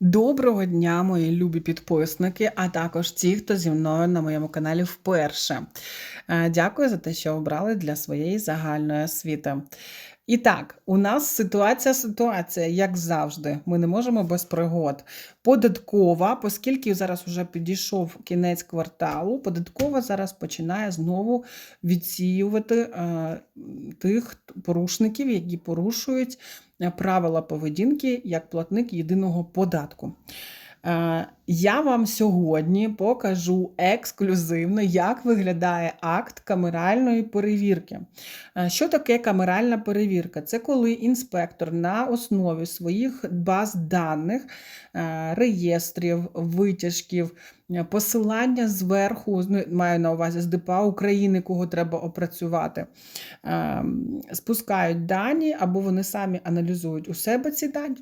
Доброго дня, мої любі підписники, а також ті, хто зі мною на моєму каналі вперше. Е, Дякую за те, що обрали для своєї загальної освіти. І так, у нас ситуація ситуація, як завжди. Ми не можемо без пригод. Податкова, оскільки зараз вже підійшов кінець кварталу, податкова зараз починає знову відсіювати е, тих порушників, які порушують е, правила поведінки як платник єдиного податку. Е, Я вам сьогодні покажу ексклюзивно, як виглядає акт камеральної перевірки. Е, Що таке камеральна перевірка? Це коли інспектор на основі своїх баз даних, е, реєстрів, витяжків, посилання зверху, ну, маю на увазі з ДПА України, кого треба опрацювати, спускають дані або вони самі аналізують у себе ці дані,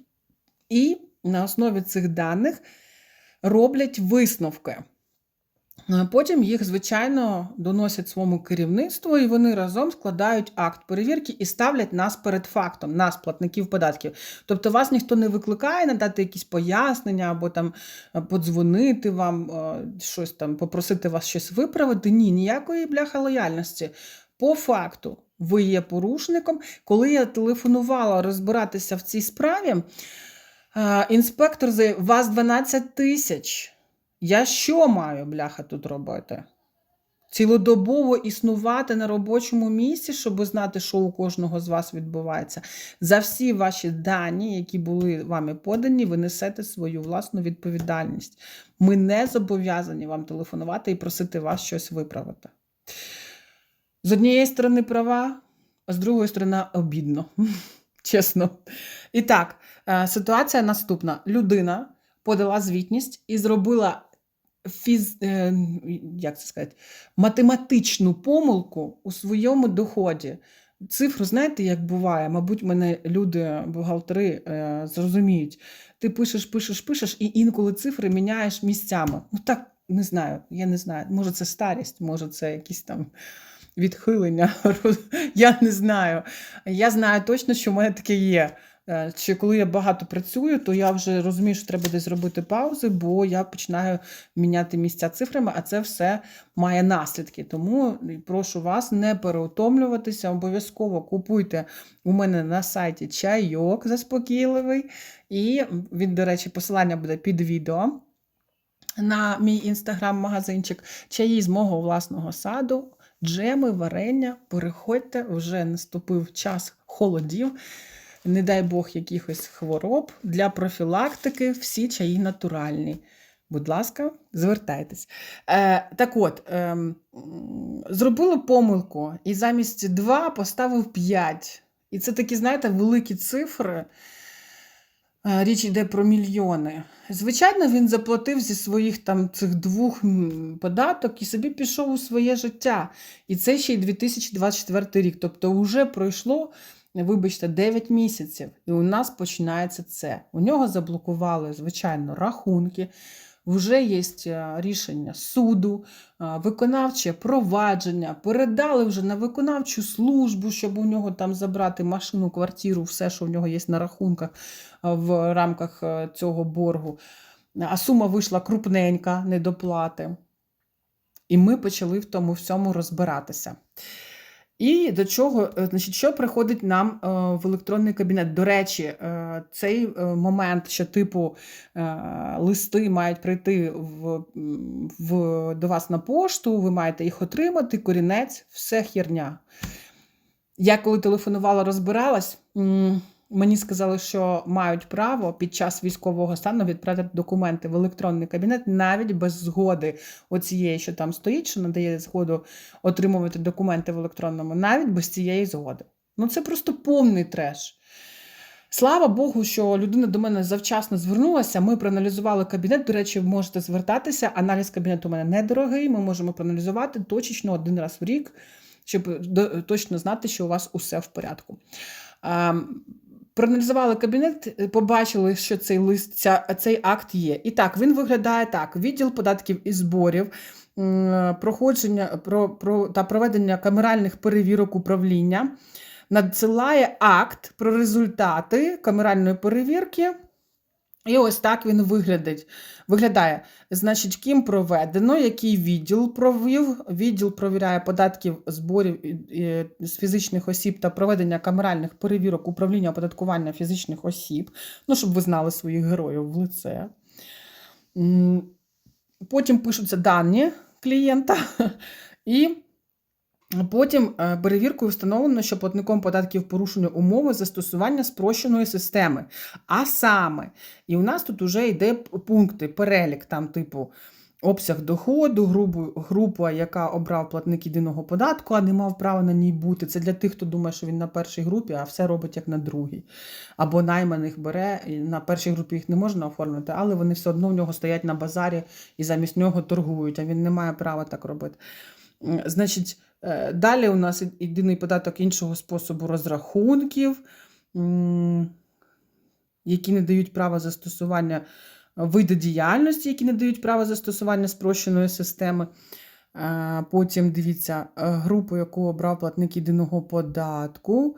і на основі цих даних роблять висновки. Потім їх, звичайно, доносять своєму керівництву, і вони разом складають акт перевірки і ставлять нас перед фактом, нас, платників податків. Тобто вас ніхто не викликає надати якісь пояснення або там е, подзвонити вам, е, щось там, попросити вас щось виправити. Ні, ніякої бляха лояльності. По факту, ви є порушником. Коли я телефонувала розбиратися в цій справі, інспектор заявив, вас 12 тисяч. Я що маю, бляха, тут робити? Цілодобово існувати на робочому місці, щоб знати, що у кожного з вас відбувається. За всі ваші дані, які були вами подані, ви несете свою власну відповідальність. Ми не зобов'язані вам телефонувати і просити вас щось виправити. З однієї сторони права, а з другої сторони обідно. Чесно. І так, е, ситуація наступна: людина подала звітність і зробила фіз... е, як це сказати, математичну помилку у своєму доході. Цифру, знаєте, як буває, мабуть, мене люди, бухгалтери, е, зрозуміють. Ти пишеш, пишеш, пишеш, і інколи цифри міняєш місцями. Ну так, не знаю, я не знаю. Може, це старість, може, це якісь там відхилення. Я не знаю. Я знаю точно, що в мене таке є. Е, Чи коли я багато працюю, то я вже розумію, що треба десь зробити паузи, бо я починаю міняти місця цифрами, а це все має наслідки. Тому прошу вас не переутомлюватися. Обов'язково купуйте у мене на сайті чайок заспокійливий. І він, до речі, посилання буде під відео на мій інстаграм-магазинчик. Чаї з мого власного саду, джеми, варення. Переходьте, вже наступив час холодів не дай Бог, якихось хвороб. Для профілактики всі чаї натуральні. Будь ласка, звертайтесь. Е, Так от, е, зробили помилку і замість 2 поставив 5. І це такі, знаєте, великі цифри. Е, Річ йде про мільйони. Звичайно, він заплатив зі своїх там цих двох податок і собі пішов у своє життя. І це ще й 2024 рік. Тобто, вже пройшло вибачте, 9 місяців, і у нас починається це. У нього заблокували, звичайно, рахунки, вже є е, рішення суду, е, виконавче провадження, передали вже на виконавчу службу, щоб у нього там забрати машину, квартиру, все, що в нього є на рахунках е, в рамках цього боргу. А сума вийшла крупненька, недоплати. І ми почали в тому всьому розбиратися. І до чого, е, значить, що приходить нам е, в електронний кабінет? До речі, е, цей момент, що типу листи мають прийти в, в, до вас на пошту, ви маєте їх отримати, корінець, все херня. Я коли телефонувала, розбиралась. Мені сказали, що мають право під час військового стану відправити документи в електронний кабінет навіть без згоди оцієї, що там стоїть, що надає згоду отримувати документи в електронному, навіть без цієї згоди. Ну це просто повний треш. Слава Богу, що людина до мене завчасно звернулася. Ми проаналізували кабінет. До речі, можете звертатися. Аналіз кабінету у мене недорогий. Ми можемо проаналізувати точечно один раз в рік, щоб точно знати, що у вас усе в порядку. Проаналізували кабінет, е, побачили, що цей лист, ця, цей акт є. І так, він виглядає так: відділ податків і зборів, проходження про, про, та проведення камеральних перевірок управління. Надсилає акт про результати камеральної перевірки І ось так він виглядить. виглядає. Значить, ким проведено, який відділ провів. Відділ провіряє податків зборів з фізичних осіб та проведення камеральних перевірок управління оподаткування фізичних осіб. Ну, щоб ви знали своїх героїв в лице. Потім пишуться дані клієнта. І Потім е, перевіркою встановлено, що платником податків порушено умови застосування спрощеної системи. А саме, і у нас тут вже йде пункти, перелік, там, типу, обсяг доходу, групу, група, яка обрав платник єдиного податку, а не мав права на ній бути. Це для тих, хто думає, що він на першій групі, а все робить як на другій. Або найманих бере, на першій групі їх не можна оформити, але вони все одно в нього стоять на базарі і замість нього торгують, а він не має права так робити. Значить, далі у нас єдиний податок іншого способу розрахунків, які не дають права застосування види діяльності, які не дають права застосування спрощеної системи. Е, Потім дивіться, е, групу, яку обрав платник єдиного податку,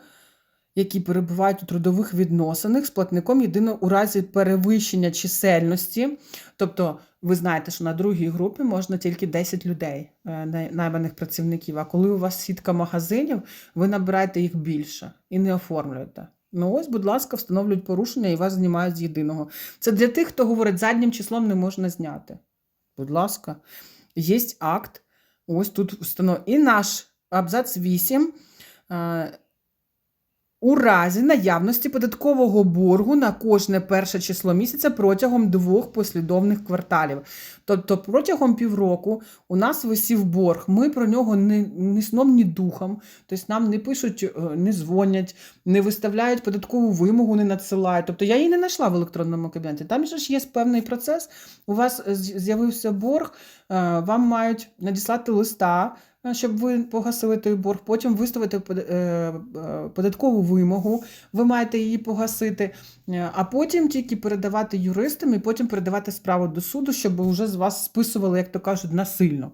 які перебувають у трудових відносинах з платником єдиного у разі перевищення чисельності. Тобто, ви знаєте, що на другій групі можна тільки 10 людей, е, найманих працівників. А коли у вас сітка магазинів, ви набираєте їх більше і не оформлюєте. Ну ось, будь ласка, встановлюють порушення і вас знімають з єдиного. Це для тих, хто говорить, заднім числом не можна зняти. Будь ласка, є акт. Ось тут встановлено. І наш абзац 8. У разі наявності податкового боргу на кожне перше число місяця протягом двох послідовних кварталів. Тобто протягом півроку у нас висів борг. Ми про нього ні, ні сном, ні духом. Тобто нам не пишуть, е, не дзвонять, не виставляють податкову вимогу, не надсилають. Тобто я її не знайшла в електронному кабінеті. Там ж є певний процес. У вас з'явився борг, е, вам мають надіслати листа. Е, Щоб ви погасили той борг, потім виставити е, е, податкову вимогу, ви маєте її погасити, а потім тільки передавати юристам і потім передавати справу до суду, щоб вже з вас списували, як то кажуть, насильно.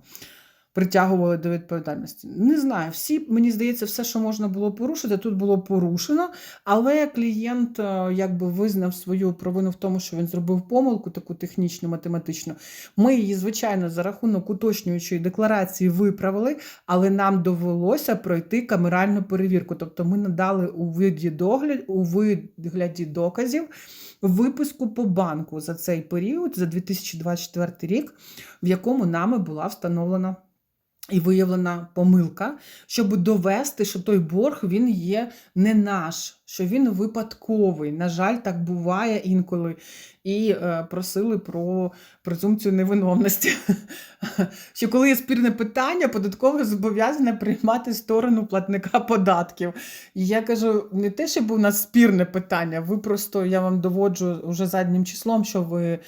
Притягували до відповідальності. Не знаю, всі, мені здається, все, що можна було порушити, тут було порушено, але клієнт е, якби визнав свою провину в тому, що він зробив помилку, таку технічну, математичну. Ми її, звичайно, за рахунок уточнюючої декларації виправили, але нам довелося пройти камеральну перевірку. Тобто ми надали у виді догляд, у вигляді доказів виписку по банку за цей період, за 2024 рік, в якому нами була встановлена. І виявлена помилка, щоб довести, що той борг він є не наш, що він випадковий. На жаль, так буває інколи. І е, просили про презумпцію невиновності. Що коли є спірне питання, податкове зобов'язане приймати сторону платника податків. І я кажу, не те, щоб у нас спірне питання, ви просто я вам доводжу вже заднім числом, що ви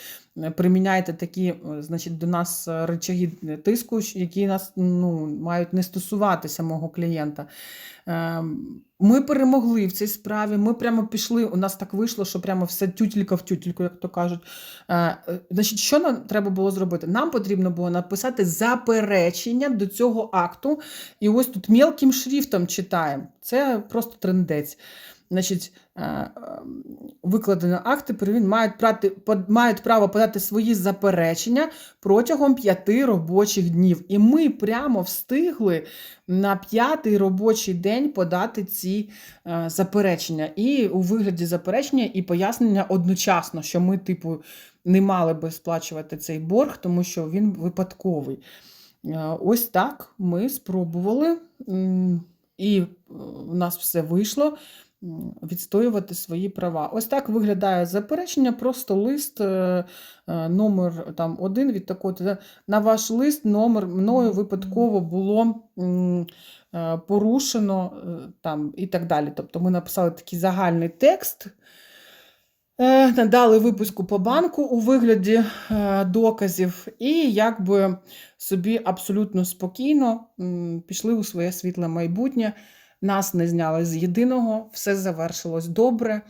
приміняєте такі, е, значить, до нас е, речаги тиску, які нас ну, мають не стосуватися мого клієнта. Ем, Ми перемогли в цій справі. Ми прямо пішли. У нас так вийшло, що прямо все тютілька в тютільку, як то кажуть. Е, е, Значить, що нам треба було зробити? Нам потрібно було написати заперечення до цього акту. І ось тут мелким шрифтом читаємо. Це просто трендець. Значить, е, е, викладено акти, перевін мають, прати, мають право подати свої заперечення протягом п'яти робочих днів. І ми прямо встигли на п'ятий робочий день подати ці е, заперечення. І у вигляді заперечення і пояснення одночасно, що ми, типу, не мали би сплачувати цей борг, тому що він випадковий. Ось так ми спробували, і у нас все вийшло відстоювати свої права. Ось так виглядає заперечення, просто лист, е, е, номер там один від такого. На ваш лист номер мною випадково було е, порушено е, там, і так далі. Тобто ми написали такий загальний текст. Е, Надали випуску по банку у вигляді е, доказів, і якби собі абсолютно спокійно пішли у своє світле майбутнє. Нас не зняли з єдиного, все завершилось добре.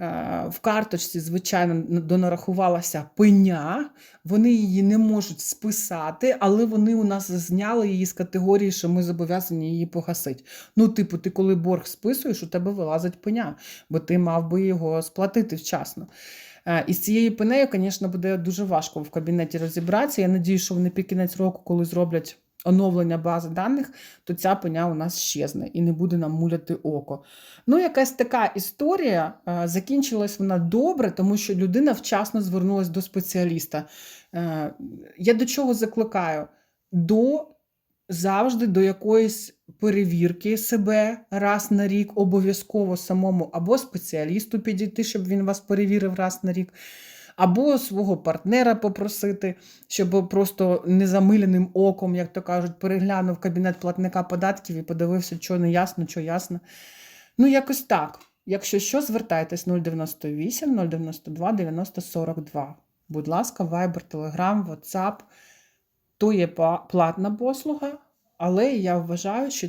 Е, В карточці, звичайно, донарахувалася пеня. Вони її не можуть списати, але вони у нас зняли її з категорії, що ми зобов'язані її погасити. Ну, типу, ти коли борг списуєш, у тебе вилазить пеня, бо ти мав би його сплатити вчасно. Е, І з цією пенею, звісно, буде дуже важко в кабінеті розібратися. Я надію, що вони під кінець року, коли зроблять оновлення бази даних, то ця пеня у нас щезне і не буде нам муляти око. Ну, якась така історія. Е, Закінчилась вона добре, тому що людина вчасно звернулася до спеціаліста. Е, Я до чого закликаю? До завжди до якоїсь перевірки себе раз на рік, обов'язково самому, або спеціалісту підійти, щоб він вас перевірив раз на рік, або свого партнера попросити, щоб просто незамиленим оком, як то кажуть, переглянув кабінет платника податків і подивився, що не ясно, що ясно. Ну, якось так. Якщо що, звертайтесь 098 092 90 42. Будь ласка, Viber, Telegram, WhatsApp. То є платна послуга, але я вважаю, що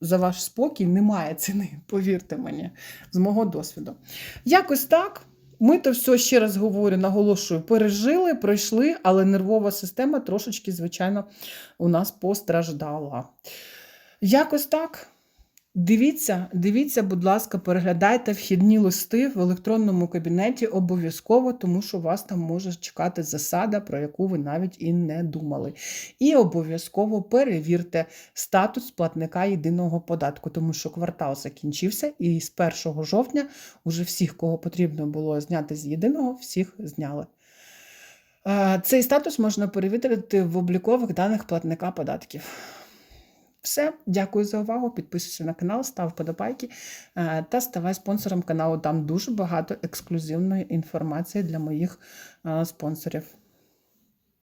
за ваш спокій немає ціни, повірте мені, з мого досвіду. Якось так. Ми то все ще раз говорю, наголошую, пережили, пройшли, але нервова система трошечки, звичайно, у нас постраждала. Якось так. Дивіться, дивіться, будь ласка, переглядайте вхідні листи в електронному кабінеті обов'язково, тому що вас там може чекати засада, про яку ви навіть і не думали. І обов'язково перевірте статус платника єдиного податку, тому що квартал закінчився, і з 1 жовтня уже всіх, кого потрібно було зняти з єдиного, всіх зняли. Е, Цей статус можна перевірити в облікових даних платника податків. Все, дякую за увагу. Підписуйся на канал, став вподобайки е, та ставай спонсором каналу. Там дуже багато ексклюзивної інформації для моїх е, спонсорів.